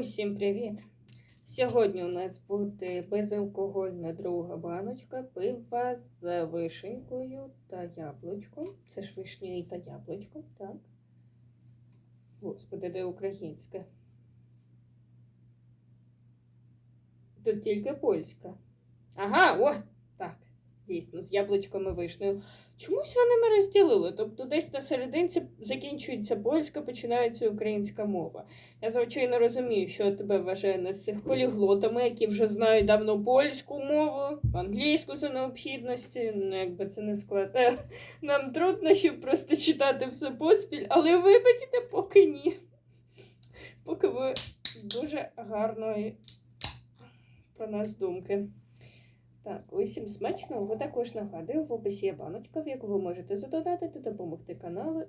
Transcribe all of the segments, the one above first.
Усім привіт! Сьогодні у нас буде безалкогольна друга баночка пива з вишенькою та яблучком. Це ж вишнею та яблучком, так? Господи, де українське? Тут тільки польська. Ага, о! Так, дійсно, з яблучком і вишнею. Чомусь вони не розділили. Тобто десь на серединці закінчується польська, починається українська мова. Я звичайно розумію, що тебе вважає на цих поліглотами, які вже знають давно польську мову, англійську за необхідності. Ну, якби це не складе. Нам труднощів просто читати все поспіль, але вибачте, поки ні. Поки ви дуже гарної про нас думки. Так, усім смачного. Також нагадую, в описі є баночка, в яку ви можете задонатити, допомогти каналу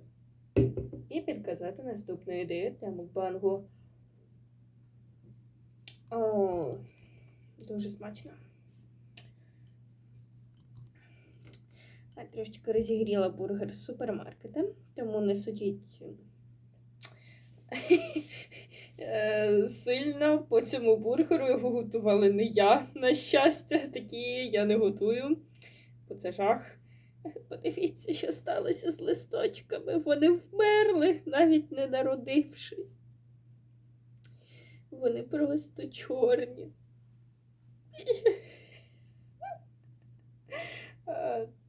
і підказати наступну ідею для мукбангу. О, дуже смачно. Так, трошечки розігріла бургер з супермаркета, тому не судіть сильно по цьому бургеру його готували не я. На щастя, такі я не готую, бо це жах. Подивіться, що сталося з листочками. Вони вмерли, навіть не народившись. Вони просто чорні.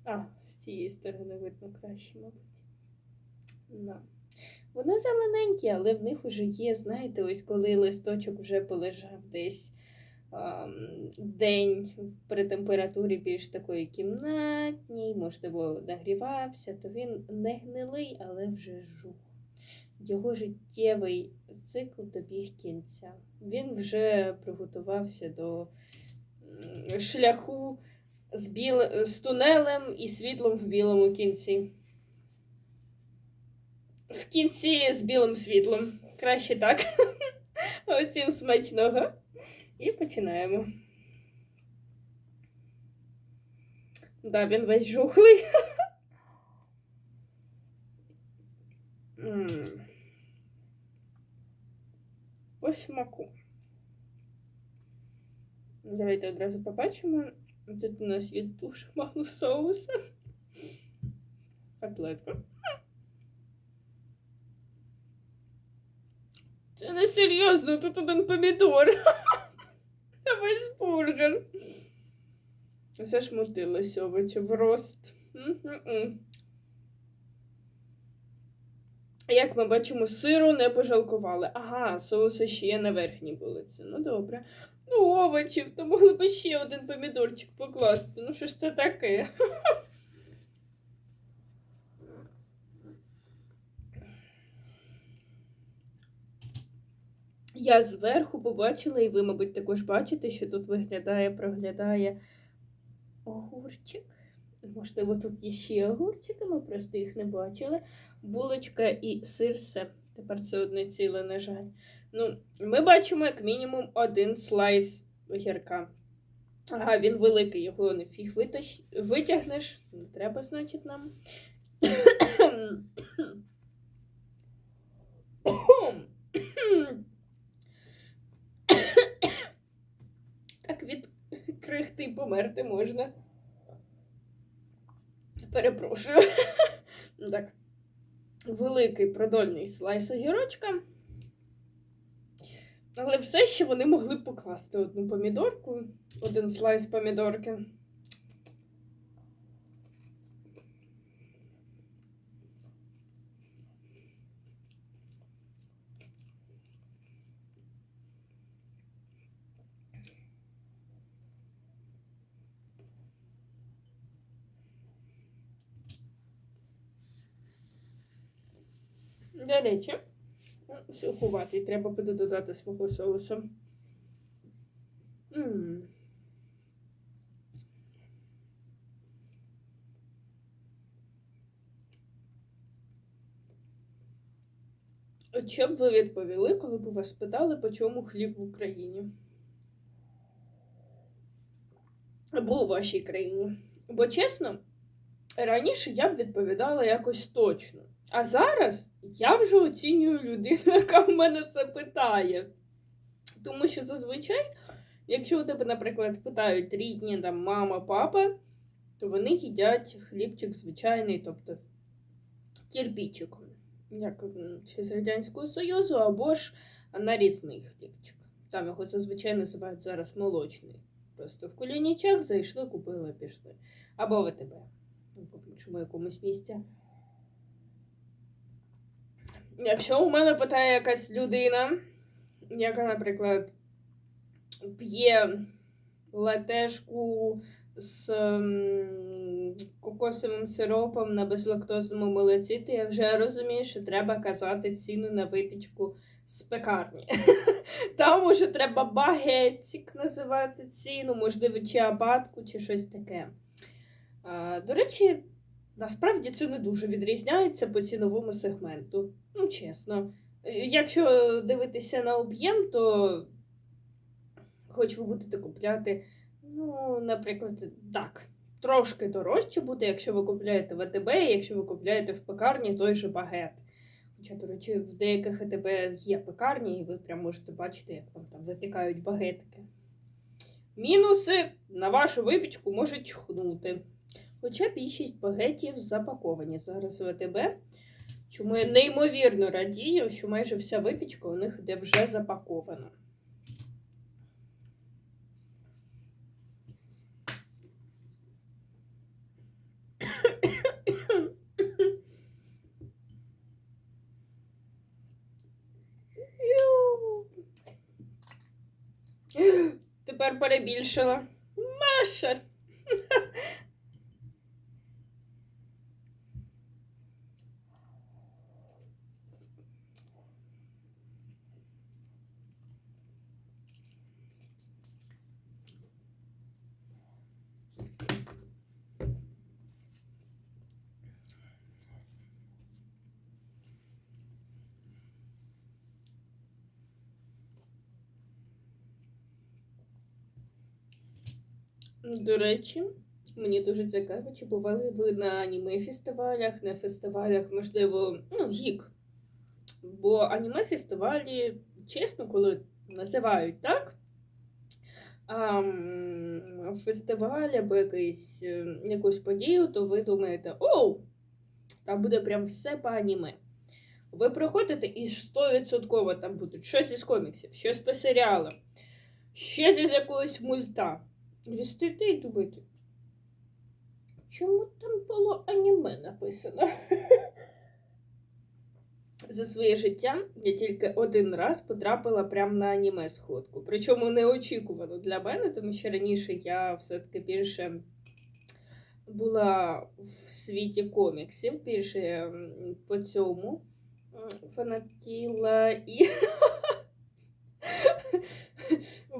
А, з цієї сторони видно краще, мабуть. Да. Вони зелененькі, але в них вже є, знаєте, ось коли листочок вже полежав десь ам, день при температурі більш такої кімнатній, можливо, нагрівався, то він не гнилий, але вже жух. Його життєвий цикл добіг кінця. Він вже приготувався до шляху з, біл... з тунелем і світлом в білому кінці. В кінці з білим світлом. Краще так. Усім смачного. І починаємо. Да, він весь жухлий. По смаку. Давайте одразу побачимо. Тут у нас є дуже мало соуса. Котлетка. Це не серйозно, тут один помідор. Та весь бургер. Це ж мотилось овочі в рост. Як ми бачимо, сиру не пожалкували. Ага, соуси ще на верхній булиці. Ну добре. Ну, овочів, то могли б ще один помідорчик покласти. Ну що ж це таке? Я зверху побачила, і ви, мабуть, також бачите, що тут виглядає, проглядає огурчик. Можливо, тут є ще огурчики, ми просто їх не бачили. Булочка і сир все. Тепер це одне ціле, на жаль. Ну, ми бачимо, як мінімум, один слайс огірка. Ага, він великий, його не фіг витягнеш. Не треба, значить, нам. Так від крихти і померти можна. Перепрошую. Ну Так. Великий продольний слайс огірочка. Але все ще вони могли покласти одну помідорку, один слайс помідорки. До речі, сухуватий, треба буде додати свого соусу. М. От Що б ви відповіли, коли б вас питали, по чому хліб в Україні? Або у вашій країні? Бо чесно, раніше я б відповідала якось точно. А зараз я вже оцінюю людину, яка в мене це питає. Тому що зазвичай, якщо у тебе, наприклад, питають рідні там мама, папа, то вони їдять хлібчик звичайний, тобто кірпічик, як ще з Радянського Союзу, або ж нарізний хлібчик. Там його зазвичай називають зараз молочний. Просто в кулінічах зайшли, купили, пішли. Або в. Або в іншому якомусь місці. Якщо у мене питає якась людина, яка, наприклад, п'є латешку з ем, кокосовим сиропом на безлактозному молоці, то я вже розумію, що треба казати ціну на випічку з пекарні. Там уже треба багетик називати ціну, можливо, чи абатку, чи щось таке. До речі, насправді це не дуже відрізняється по ціновому сегменту. Ну, чесно. Е, Якщо дивитися на об'єм, то хоч ви будете купляти, ну, наприклад, так, трошки дорожче буде, якщо ви купляєте в АТБ, якщо ви купляєте в пекарні той же багет. Хоча, до речі, в деяких АТБ є пекарні, і ви прям можете бачити, як вам там випікають багетики. Мінуси на вашу випічку можуть чхнути. Хоча більшість багетів запаковані зараз в АТБ. Чому я неймовірно радію, що майже вся випічка у них йде вже запакована. Тепер перебільшила. Маша. До речі, мені дуже цікаво, чи бували ви на аніме фестивалях, на фестивалях, можливо, ну, гік. Бо аніме фестивалі, чесно, коли називають так, а, фестиваль або якийсь, е, якусь подію, то ви думаєте, оу, там буде прям все по аніме. Ви приходите і 100% там будуть щось із коміксів, щось по серіалам, щось із якогось мульта. Стоїте і думаєте, чому там було аніме написано? За своє життя я тільки один раз потрапила прямо на аніме сходку. Причому неочікувано для мене, тому що раніше я все-таки більше була в світі коміксів, більше по цьому фанатіла і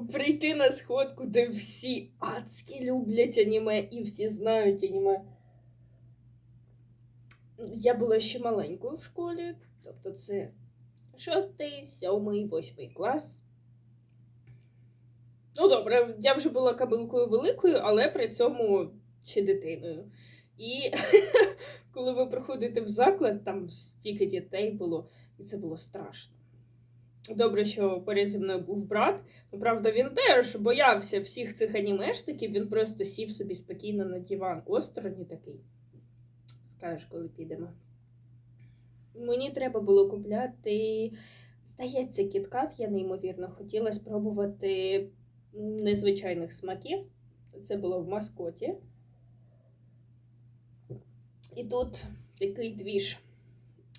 прийти на сходку, де всі адські люблять аніме і всі знають аніме. Я була ще маленькою в школі, тобто це шостий, сьомий, восьмий клас. Ну, добре, я вже була кабилкою великою, але при цьому ще дитиною. І коли ви приходите в заклад, там стільки дітей було, і це було страшно. Добре, що поряд зі мною був брат. Ну, правда, він теж боявся всіх цих анімешників, він просто сів собі спокійно на диван осторонь такий. Скажеш, коли підемо. Мені треба було купляти, здається, кіткат. Я неймовірно хотіла спробувати незвичайних смаків. Це було в маскоті. І тут такий двіж.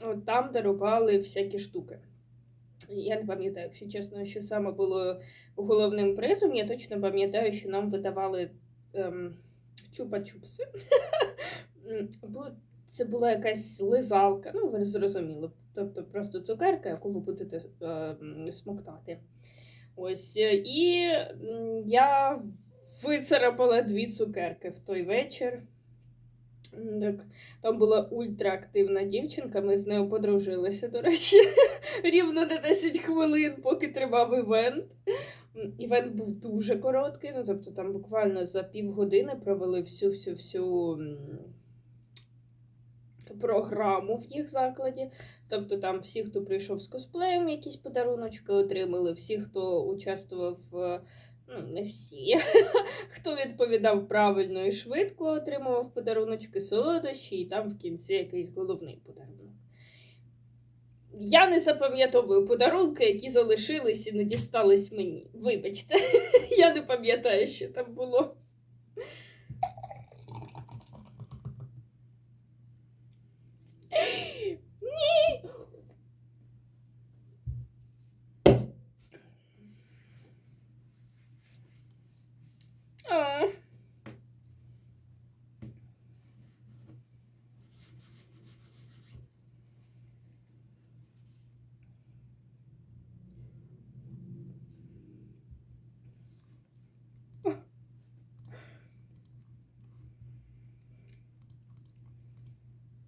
От там дарували всякі штуки. Я не пам'ятаю, якщо чесно, що саме було головним призом. Я точно пам'ятаю, що нам видавали ем, чупа-чупси. Це була якась лизалка, ну ви зрозуміли. Тобто просто цукерка, яку ви будете ем, смоктати. Ось. е, І я вицарапала дві цукерки в той вечір. Так, там була ультраактивна дівчинка, ми з нею подружилися, до речі, рівно на 10 хвилин, поки тривав івент. Івент був дуже короткий, ну тобто там буквально за півгодини провели всю-всю-всю програму в їх закладі. Тобто там всі, хто прийшов з косплеєм, якісь подаруночки отримали, всі, хто участвував, в- ну не всі, хто відповідав правильно і швидко, отримував подаруночки солодощі, і там в кінці якийсь головний подарунок. Я не запам'ятовую подарунки, які залишились і не дістались мені. Вибачте, я не пам'ятаю, що там було. Ні. А.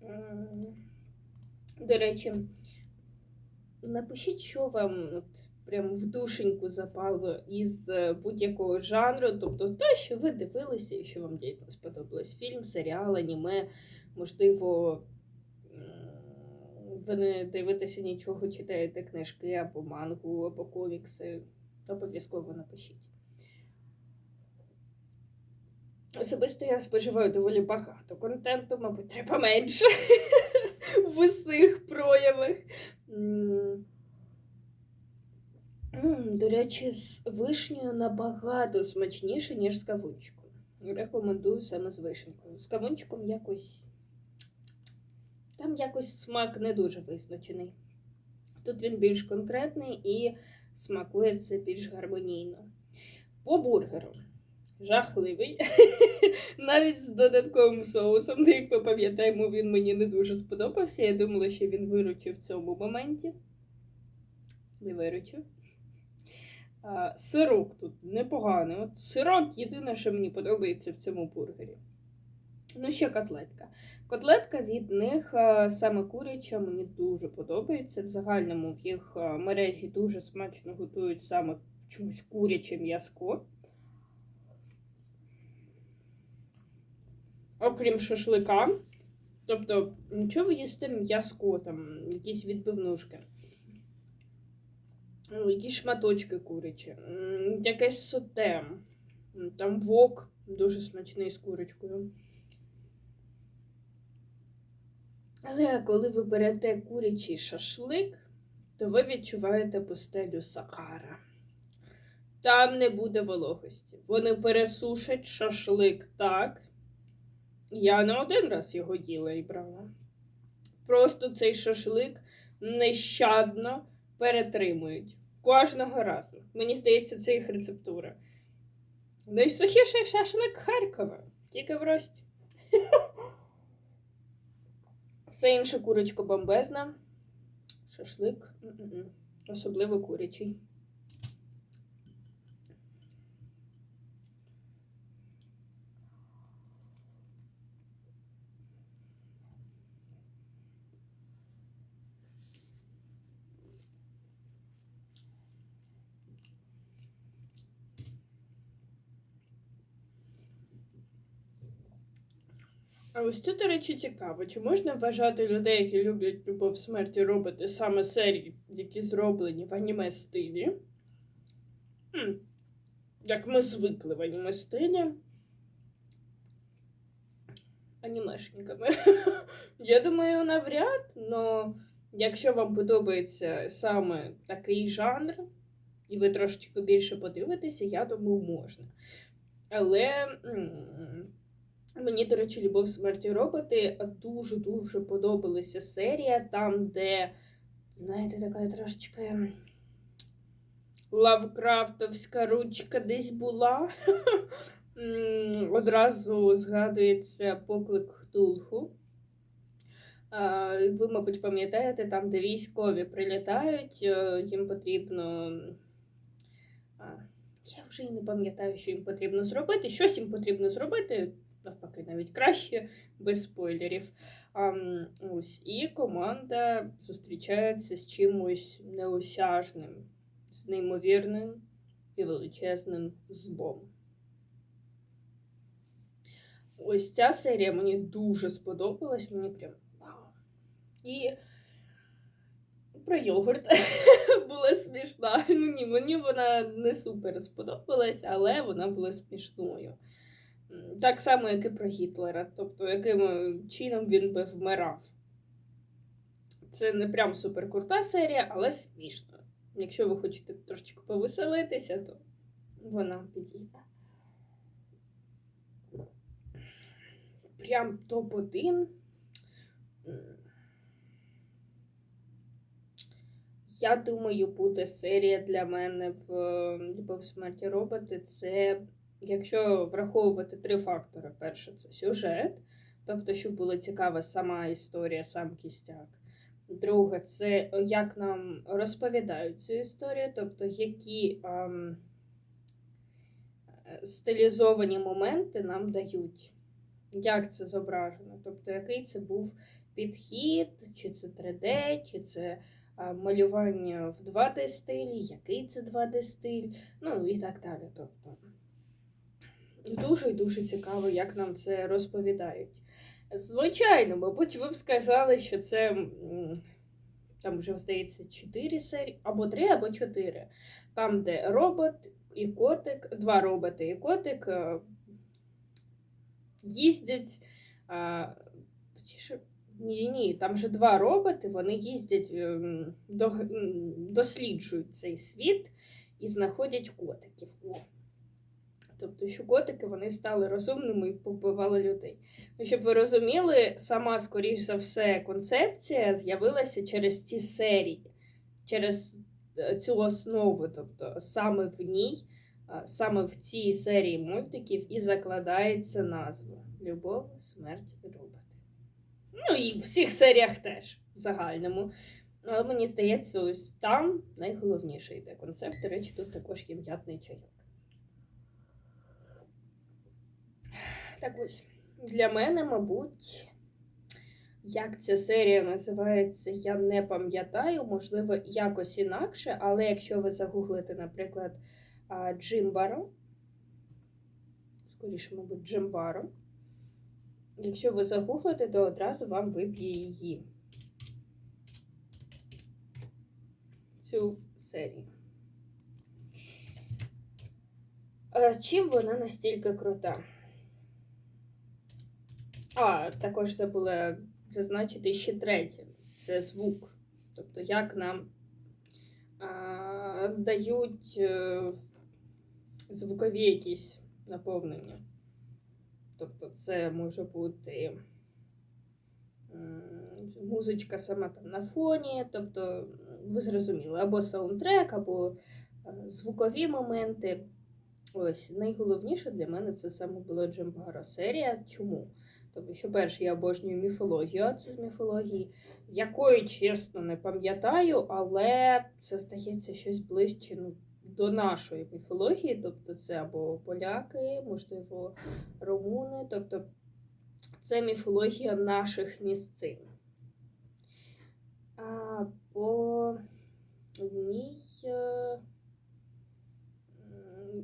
М, До речі, напишіть, що вам от, прям в душеньку запало із е, будь-якого жанру, тобто те, що ви дивилися і що вам дійсно сподобалось. Фільм, серіал, аніме, можливо, ви не дивитеся нічого, читаєте книжки або мангу, або комікси. Обов'язково напишіть. Особисто я споживаю доволі багато контенту, мабуть, треба менше в усіх проявах. До речі, з вишнею набагато смачніше, ніж з кавунчиком. Рекомендую саме з вишенькою. З кавунчиком якось. Там якось смак не дуже визначений. Тут він більш конкретний і смакується більш гармонійно. По бургеру. Жахливий. Навіть з додатковим соусом, як ми пам'ятаємо, він мені не дуже сподобався. Я думала, що він виручив в цьому моменті. Не виручив. А, сирок тут непоганий. От сирок єдине, що мені подобається в цьому бургері. Ну, ще котлетка. Котлетка від них саме куряча, мені дуже подобається. В загальному в їх мережі дуже смачно готують саме чомусь куряче м'язко. Окрім шашлика. Тобто, нічого ви їсте м'язко, там, якісь відбивнушки. Ну, Якісь шматочки курячі, якесь соте, там вок дуже смачний з курочкою. Але коли ви берете курячий шашлик, то ви відчуваєте пустелю Сахара. Там не буде вологості. Вони пересушать шашлик так. Я не один раз його їла і брала. Просто цей шашлик нещадно перетримують. Кожного разу. Мені здається, це їх рецептура. Найсухіший шашлик Харкова. Тільки в рості. Все інше курочка бомбезна. Шашлик. Особливо курячий. А ось це, до речі, цікаво. Чи можна вважати людей, які люблять любов смерті робити саме серії, які зроблені в аніме стилі? Хм. Як ми звикли в аніме стилі. Анімешниками. Я думаю, навряд, але якщо вам подобається саме такий жанр, і ви трошечки більше подивитеся, я думаю, можна. Але. Мені, до речі, Любов смерті роботи дуже-дуже подобалася серія, там, де, знаєте, така трошечки лавкрафтовська ручка десь була. Одразу згадується поклик Хтулху. Ви, мабуть, пам'ятаєте, там, де військові прилітають, е, їм потрібно. Я вже і не пам'ятаю, що їм потрібно зробити. Щось їм потрібно зробити навпаки, навіть краще, без спойлерів. А, ось, і команда зустрічається з чимось неосяжним, з неймовірним і величезним злом. Ось ця серія мені дуже сподобалась. Мені прям вау, І про йогурт була смішна. Мені, мені вона не супер сподобалась, але вона була смішною. Так само, як і про Гітлера, тобто яким е, чином він би вмирав. Це не прям супер крута серія, але смішно. Якщо ви хочете трошечки повеселитися, то вона підійде. Прям топ-1. Я думаю, буде серія для мене в Любов смерті роботи. Це, якщо враховувати три фактори. Перше, це сюжет, тобто, щоб була цікава сама історія, сам кістяк. Друге, це як нам розповідають цю історію, тобто які ем, е, стилізовані моменти нам дають, як це зображено, тобто який це був підхід, чи це 3D, чи це а, малювання в 2D стилі, який це 2D стиль, ну і так далі. Тобто дуже дуже цікаво, як нам це розповідають. Звичайно, мабуть, ви б сказали, що це там вже здається 4 серії, або 3, або 4. Там, де робот і котик, два роботи і котик е, їздять. ні, ні, там же два роботи, вони їздять, ем, до, досліджують цей світ і знаходять котиків. О. Тобто, що котики вони стали розумними і повбивали людей. Ну, щоб ви розуміли, сама, скоріш за все, концепція з'явилася через ці серії, через е, цю основу. Тобто, саме в ній, саме в цій серії мультиків і закладається назва Любов, смерть і роботи. Ну і в всіх серіях теж в загальному. Але мені здається, ось там найголовніше йде концепт. До речі, тут також є м'ятний чайок. Так ось, для мене, мабуть, як ця серія називається, я не пам'ятаю, можливо, якось інакше, але якщо ви загуглите, наприклад, Джимбаро, скоріше, мабуть, Джимбаро, якщо ви загуглите, то одразу вам виб'є її. Цю серію. Е, Чим вона настільки крута? А, також забула зазначити ще третє це звук. Тобто, як нам а, дають е, звукові якісь наповнення. Тобто, це може бути музичка сама там на фоні, тобто, ви зрозуміли, або саундтрек, або е, звукові моменти. Ось найголовніше для мене це саме була Джембара серія. Чому? Тому що, перше, я обожнюю міфологію, а це з міфології, якої, чесно, не пам'ятаю, але це здається щось ближче ну, до нашої міфології. Тобто це або поляки, можливо, румуни. Тобто це міфологія наших місцин. А по ній е,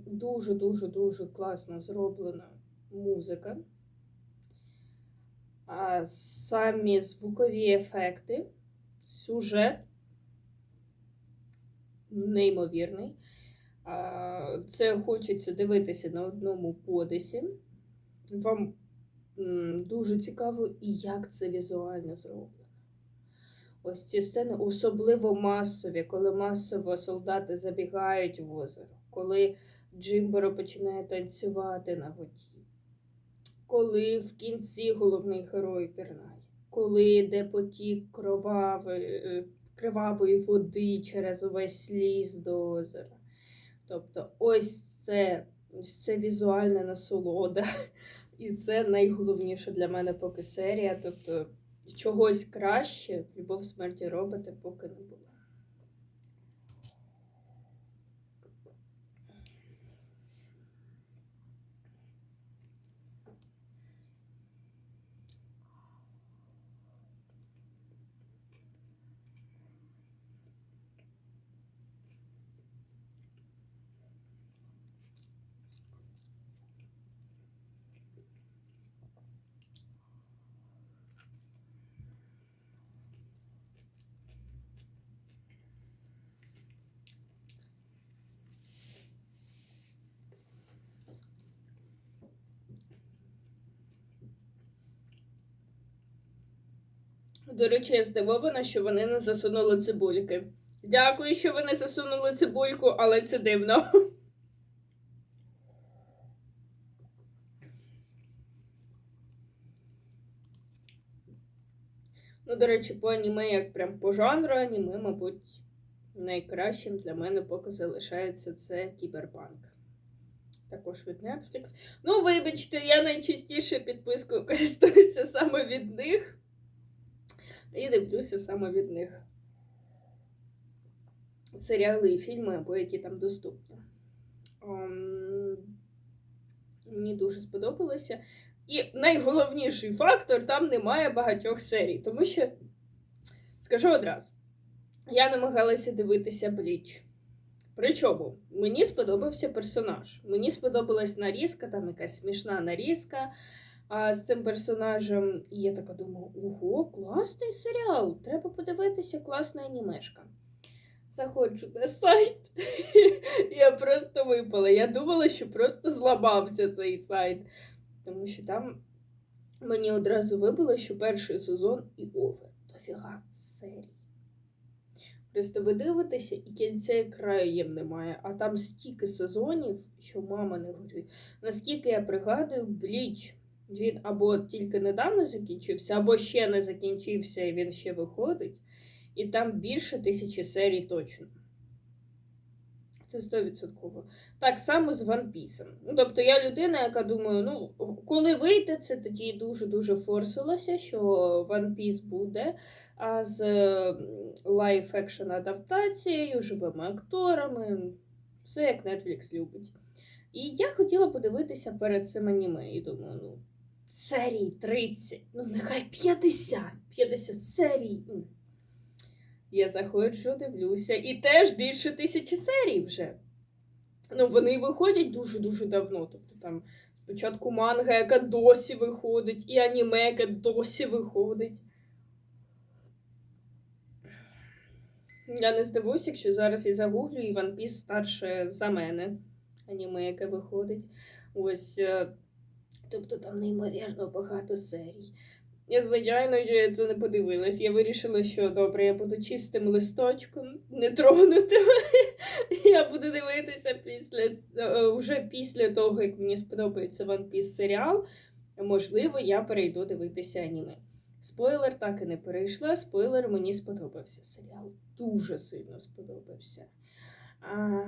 дуже-дуже-дуже класно зроблена музика. Самі звукові ефекти, сюжет неймовірний. Це хочеться дивитися на одному подисі. Вам дуже цікаво, і як це візуально зроблено. Ось ці сцени особливо масові, коли масово солдати забігають в озеро, коли Джимборо починає танцювати на воді коли в кінці головний герой пірнає, коли йде потік кровави, е, кривавої води через увесь ліс до озера. Тобто, ось це, це візуальна насолода. І це найголовніше для мене поки серія. Тобто, чогось краще любов смерті робити поки не було. До речі, я здивована, що вони не засунули цибульки. Дякую, що ви не засунули цибульку, але це дивно. Ну, до речі, по аніме, як прям по жанру аніме, мабуть, найкращим для мене поки залишається це кіберпанк. Також від Netflix. Ну, вибачте, я найчастіше підпискою користуюся саме від них. І дивлюся саме від них серіали і фільми, або які там доступні. Ем, Мені дуже сподобалося. І найголовніший фактор там немає багатьох серій, тому що, скажу одразу, я намагалася дивитися Бліч. Причому мені сподобався персонаж. Мені сподобалась нарізка, там якась смішна нарізка а, з цим персонажем. Я така думаю, ого, класний серіал! Треба подивитися, класна анімешка. Заходжу на сайт. Я просто випала. Я думала, що просто зламався цей сайт. Тому що там мені одразу вибило, що перший сезон і овер. Дофіга серій. Просто ви дивитеся, і кінця і краю їм немає. А там стільки сезонів, що мама не горює. Наскільки я пригадую, Бліч. Він або тільки недавно закінчився, або ще не закінчився, і він ще виходить. І там більше тисячі серій точно. Це 100%. Так само з One Piece. Ну, тобто я людина, яка думаю, ну, коли вийде, це тоді дуже-дуже форсилося, що One Piece буде. А з лайф екшн адаптацією, живими акторами, все як Netflix любить. І я хотіла подивитися перед цим аніме. І думаю, ну, серій 30, ну нехай 50, 50 серій. Я заходжу, дивлюся, і теж більше тисячі серій вже. Ну, вони виходять дуже-дуже давно. Тобто там спочатку манга, яка досі виходить, і аніме, яке досі виходить. Я не здивуюся, якщо зараз я загуглю, і One Piece старше за мене. Аніме, яке виходить. Ось. Е, Тобто там неймовірно багато серій. Я, звичайно, я це не подивилась. Я вирішила, що добре, я буду чистим листочком, не тронутим. Я буду дивитися після е, вже після того, як мені сподобається One Piece серіал. Можливо, я перейду дивитися аніме. Спойлер так і не перейшла. Спойлер мені сподобався серіал. Дуже сильно сподобався. А...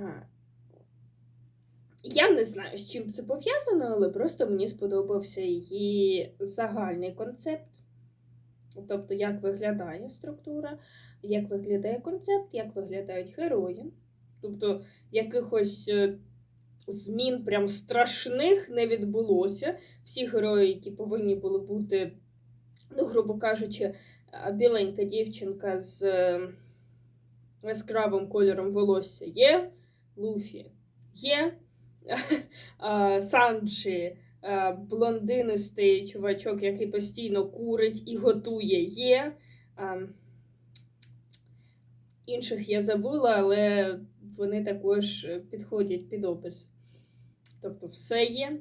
Я не знаю, з чим це пов'язано, але просто мені сподобався її загальний концепт. Тобто, як виглядає структура, як виглядає концепт, як виглядають герої. Тобто, якихось е, змін прям страшних не відбулося. Всі герої, які повинні були бути, ну, грубо кажучи, біленька дівчинка з е, яскравим кольором волосся є, Луфі є. Санджі, блондинистий чувачок, який постійно курить і готує, є. Інших я забула, але вони також підходять під опис. Тобто, все є.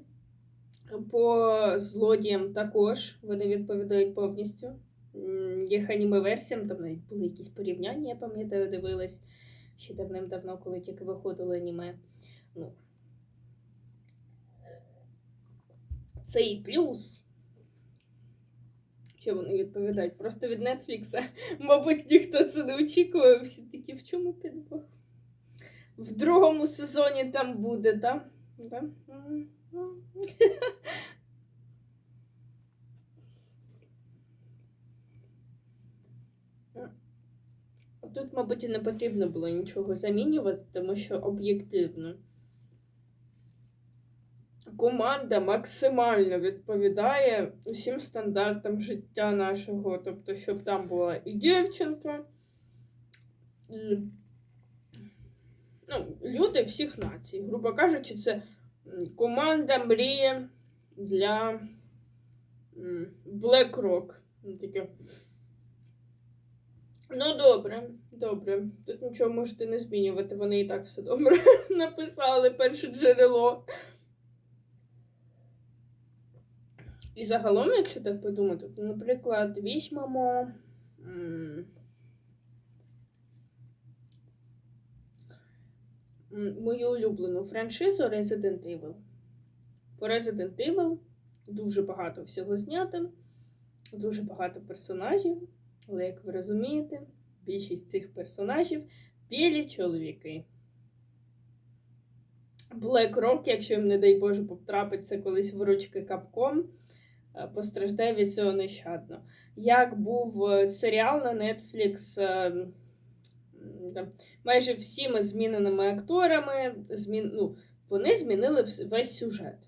По злодіям також вони відповідають повністю. М, Їх аніме-версіям, там навіть були якісь порівняння, я пам'ятаю, дивилась ще давним-давно, коли тільки виходило аніме. Ну, це і плюс. Що вони відповідають? Просто від Нетфлікса. Мабуть, ніхто це не очікував. Всі такі, в чому підвох? В другому сезоні там буде, так? Да? Мгм. Тут, мабуть, і не потрібно було нічого замінювати, тому що об'єктивно. Команда максимально відповідає усім стандартам життя нашого. Тобто, щоб там була і дівчинка, і ну, люди всіх націй. Грубо кажучи, це команда мріє для BlackRock. Ну, Таке. Ну, добре, добре. Тут нічого можете не змінювати, вони і так все добре написали перше джерело. І загалом, якщо так подумати, то, наприклад, візьмемо мою улюблену франшизу Resident Evil. По Resident Evil дуже багато всього знято, дуже багато персонажів, але як ви розумієте, більшість цих персонажів білі чоловіки. Black Rock, якщо їм, не дай Боже, потрапиться колись в ручки капком, постраждає від цього нещадно. Як був е, серіал на Netflix е, майже всіми зміненими акторами, змін... ну, вони змінили весь сюжет.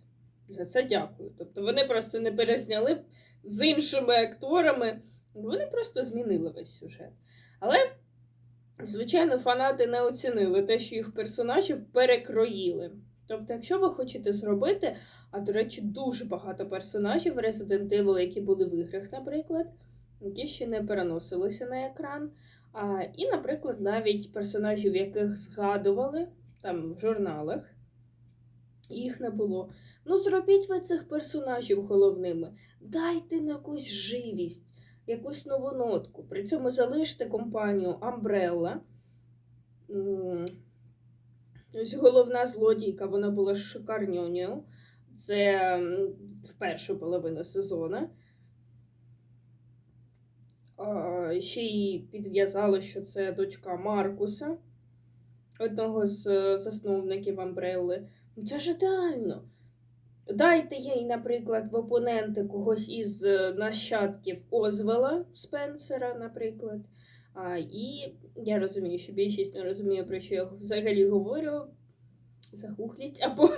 За це дякую. Тобто вони просто не перезняли з іншими акторами, вони просто змінили весь сюжет. Але, звичайно, фанати не оцінили те, що їх персонажів перекроїли. Тобто, якщо ви хочете зробити, а до речі, дуже багато персонажів Resident Evil, які були в іграх, наприклад, які ще не переносилися на екран. А, і, наприклад, навіть персонажів, яких згадували там в журналах, їх не було. Ну, зробіть ви цих персонажів головними, дайте на якусь живість, якусь нову нотку. При цьому залиште компанію Umbrella. Ось головна злодійка, вона була шикарньоню. Це в першу половину сезону. Ще й підв'язало, що це дочка Маркуса, одного з е, засновників Амбрелли. Ну, Це ж ідеально. Дайте їй, наприклад, в опоненти когось із е, нащадків Озвела Спенсера, наприклад. А, і я розумію, що більшість не розуміє, про що я взагалі говорю. Загугліть або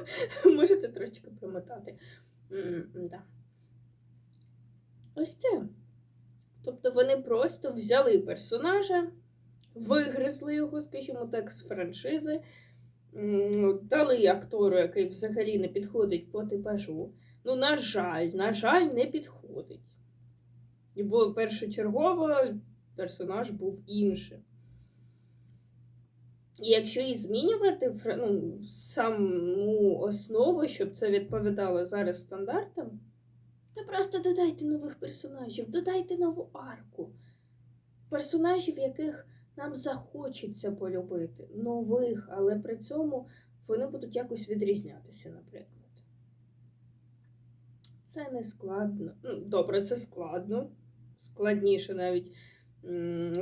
можете трошки промотати. Да. Ось це. Тобто вони просто взяли персонажа, вигризли його, скажімо так, з франшизи, дали актору, який взагалі не підходить по типажу. Ну, на жаль, на жаль, не підходить. Бо першочергово персонаж був іншим. І якщо і змінювати ну, саму основу, щоб це відповідало зараз стандартам, то просто додайте нових персонажів, додайте нову арку. Персонажів, яких нам захочеться полюбити. Нових, але при цьому вони будуть якось відрізнятися, наприклад. Це не складно. Ну, добре, це складно. Складніше навіть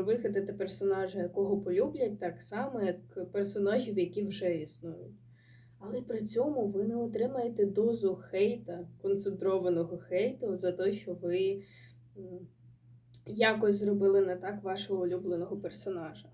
вигадати персонажа, якого полюблять, так само, як персонажів, які вже існують. Але при цьому ви не отримаєте дозу хейта, концентрованого хейту за те, що ви якось зробили не так вашого улюбленого персонажа.